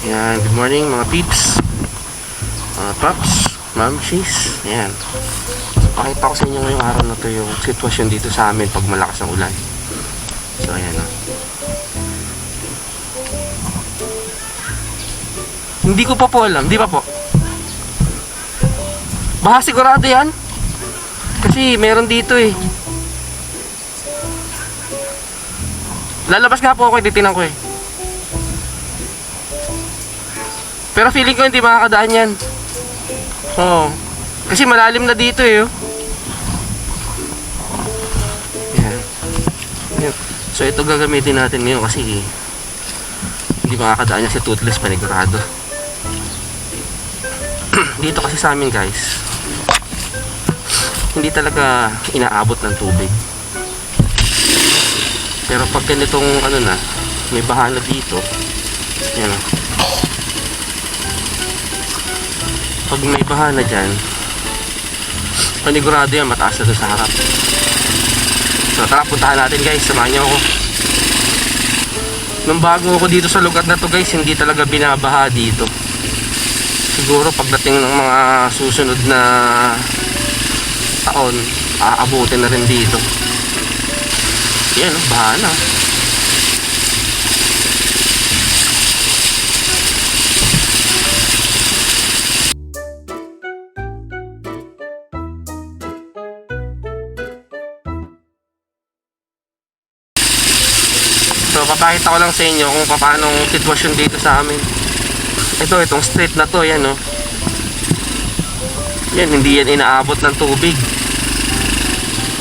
Yan, good morning mga peeps. Mga paps, mamshis. Yan. Pakita ko sa inyo ngayong araw na to yung sitwasyon dito sa amin pag malakas ang ulan. So, ayan o. Hindi ko pa po alam, di ba po? Baha sigurado yan. Kasi meron dito eh. Lalabas nga po ako, titinan ko eh. Pero feeling ko hindi makakadaan yan. Oo. Kasi malalim na dito eh. oh. Yan. Yan. So ito gagamitin natin ngayon kasi hindi makakadaan yan sa toothless panigurado. dito kasi sa amin guys, hindi talaga inaabot ng tubig. Pero pag ganitong ano na, may baha na dito, yan oh. Pag may baha na dyan, panigurado yan, mataas na sa harap. So tara, puntahan natin guys, samahan niyo ako. Nung bago ako dito sa lugar na to guys, hindi talaga binabaha dito. Siguro pagdating ng mga susunod na taon, aabutin na rin dito. Yan, baha na. Papakita ko lang sa inyo kung paano ang sitwasyon dito sa amin. Ito, itong street na to, yan, oh. Yan, hindi yan inaabot ng tubig.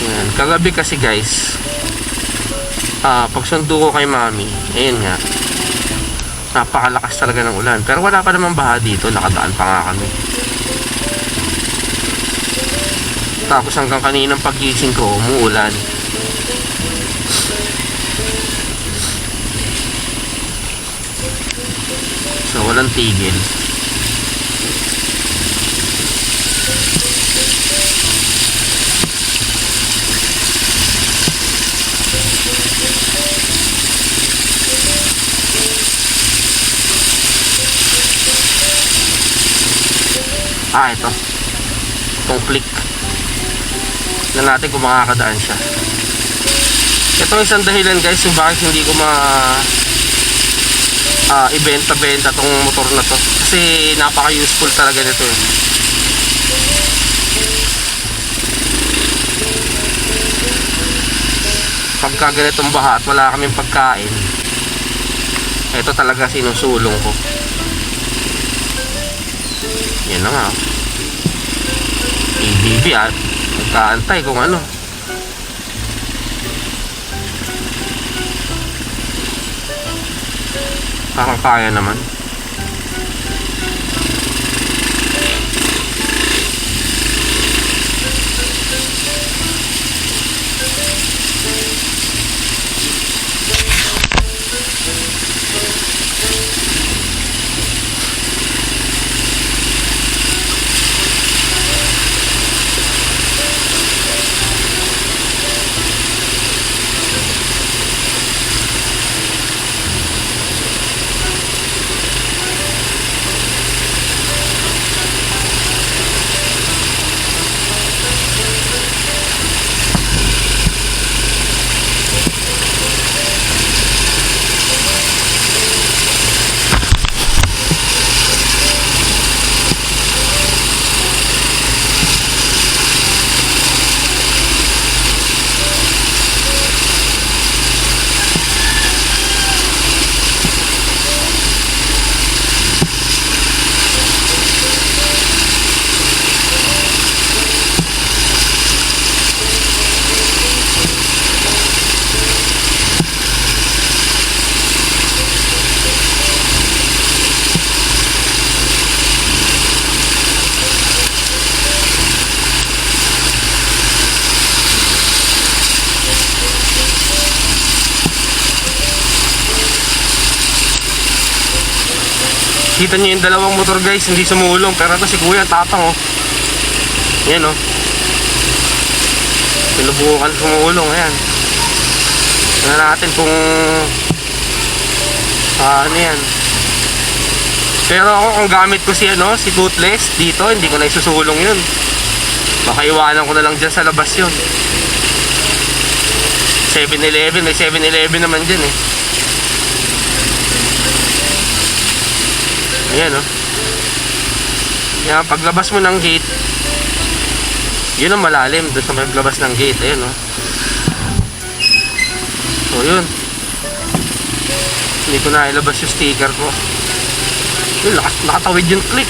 Yan. Kagabi kasi, guys, ah, pagsundo ko kay mami, ayun nga, napakalakas talaga ng ulan. Pero wala pa namang baha dito, nakadaan pa nga kami. Tapos hanggang kaninang pagising ko, umuulan. So, walang tigil. Ah, ito. Itong click. Na natin kung makakadaan siya. Ito ang isang dahilan guys kung bakit hindi ko ma ah, ibenta-benta tong motor na to kasi napaka-useful talaga nito eh. Pagka ganitong baha at wala kaming pagkain, ito talaga sinusulong ko. Yan na nga. ABB at magkaantay kung ano. Parang kaya naman. Kita niyo yung dalawang motor guys, hindi sumulong. Pero ito si kuya, tapang oh. Yan oh. Pinubukan sumulong, ayan. Tingnan natin kung ah, ano yan. Pero ako kung gamit ko si ano, si Toothless dito, hindi ko na isusulong yun. Baka iwanan ko na lang dyan sa labas yun. 7-Eleven, may 7-Eleven naman dyan eh. Ayan oh. Yan, paglabas mo ng gate, yun ang malalim doon sa may labas ng gate. Ayan oh. So yun. Hindi ko na ilabas yung sticker ko. Yun, nakatawid yung click.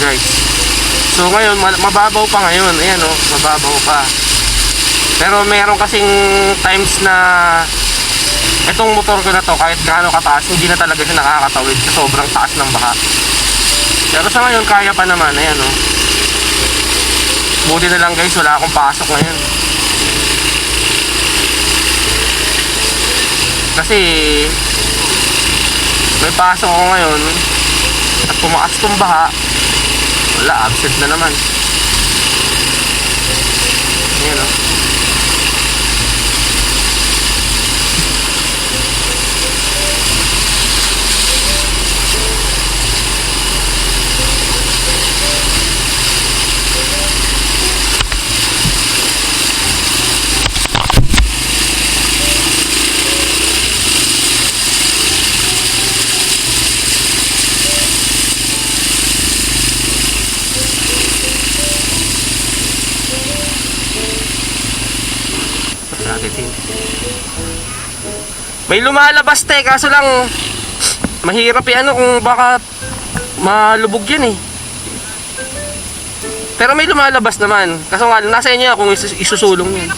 Guys. So ngayon, ma- mababaw pa ngayon. Ayan oh, mababaw pa. Pero meron kasing times na itong motor ko na to, kahit gaano kataas, hindi na talaga siya nakakatawid sa sobrang taas ng baha. Pero sa ngayon, kaya pa naman. Ayan oh. Buti na lang guys, wala akong pasok ngayon. Kasi may pasok ako ngayon at pumakas tong baha wala, absent na naman. Ayan o natin may lumalabas te. Kaso lang mahirap eh. Ano kung baka malubog yan eh. Pero may lumalabas naman. Kaso nga nasa inyo kung isus- isusulong yan.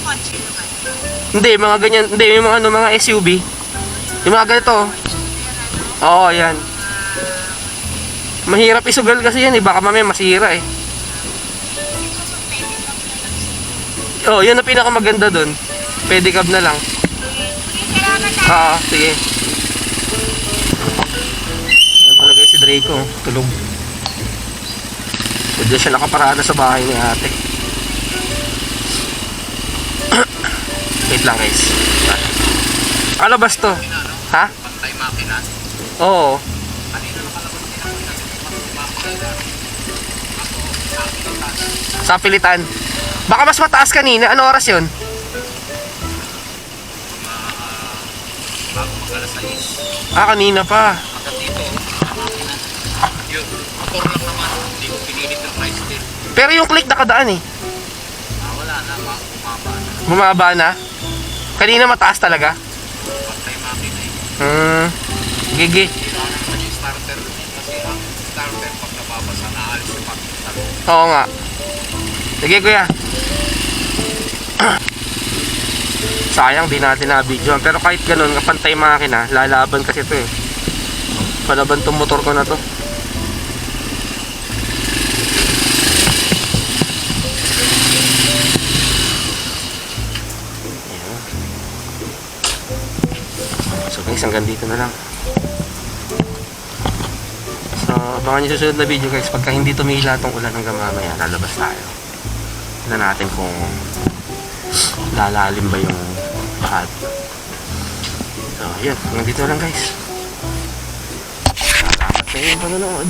Hindi mga ganyan. Hindi yung mga ano mga SUV yung mga ganito. Oo yan. Mahirap isugal kasi yan eh. Baka mamaya masira eh. Oh yun ang pinakamaganda dun. Pedicab na lang Oo, sige. Pala guys si Draco, tulog. So dyan siya nakaparada sa bahay ni ate. Wait lang guys. Ano ba to? Ha? Pantay makina. Oo. Sa pilitan. Baka mas mataas kanina. Ano oras yun? Bago mag alas 6. Ah, kanina pa. Hanggang dito. Yun. Motor lang naman. Hindi ko pinilit ng price din. Pero yung click nakadaan eh. Ah, wala na. Ma umaba na. Bumaba na. Kanina mataas talaga. Pantay makina eh. Hmm. Gigi. Starter. Kasi ang starter pag nababasa naalis yung makina. Oo nga. Sige kuya. Sayang di natin na video pero kahit ganun kapantay makina lalaban kasi to eh. Palaban tong motor ko na to. So guys hanggang dito na lang. So abangan nyo susunod na video guys pagka hindi tumila tong ulan hanggang mamaya lalabas tayo. Tignan natin kung lalalim ba yung bahat. So, yun. Hanggang dito lang guys. Salamat sa inyong panonood.